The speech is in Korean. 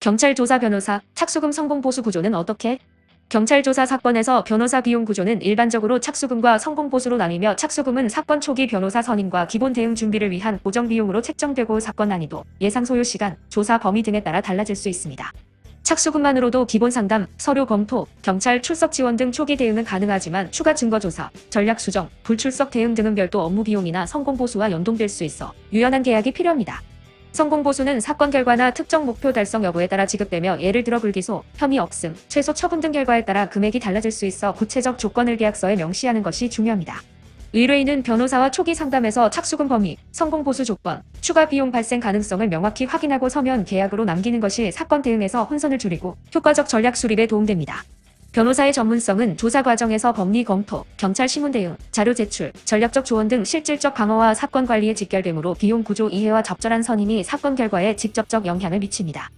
경찰 조사 변호사 착수금 성공 보수 구조는 어떻게? 경찰 조사 사건에서 변호사 비용 구조는 일반적으로 착수금과 성공 보수로 나뉘며 착수금은 사건 초기 변호사 선임과 기본 대응 준비를 위한 고정 비용으로 책정되고 사건 난이도, 예상 소요 시간, 조사 범위 등에 따라 달라질 수 있습니다. 착수금만으로도 기본 상담, 서류 검토, 경찰 출석 지원 등 초기 대응은 가능하지만 추가 증거 조사, 전략 수정, 불출석 대응 등은 별도 업무 비용이나 성공 보수와 연동될 수 있어 유연한 계약이 필요합니다. 성공 보수는 사건 결과나 특정 목표 달성 여부에 따라 지급되며 예를 들어 불기소, 혐의 없음, 최소 처분 등 결과에 따라 금액이 달라질 수 있어 구체적 조건을 계약서에 명시하는 것이 중요합니다. 의뢰인은 변호사와 초기 상담에서 착수금 범위, 성공 보수 조건, 추가 비용 발생 가능성을 명확히 확인하고 서면 계약으로 남기는 것이 사건 대응에서 혼선을 줄이고 효과적 전략 수립에 도움됩니다. 변호사의 전문성은 조사 과정에서 법리 검토, 경찰 신문 대응, 자료 제출, 전략적 조언 등 실질적 방어와 사건 관리에 직결되므로 비용 구조 이해와 적절한 선임이 사건 결과에 직접적 영향을 미칩니다.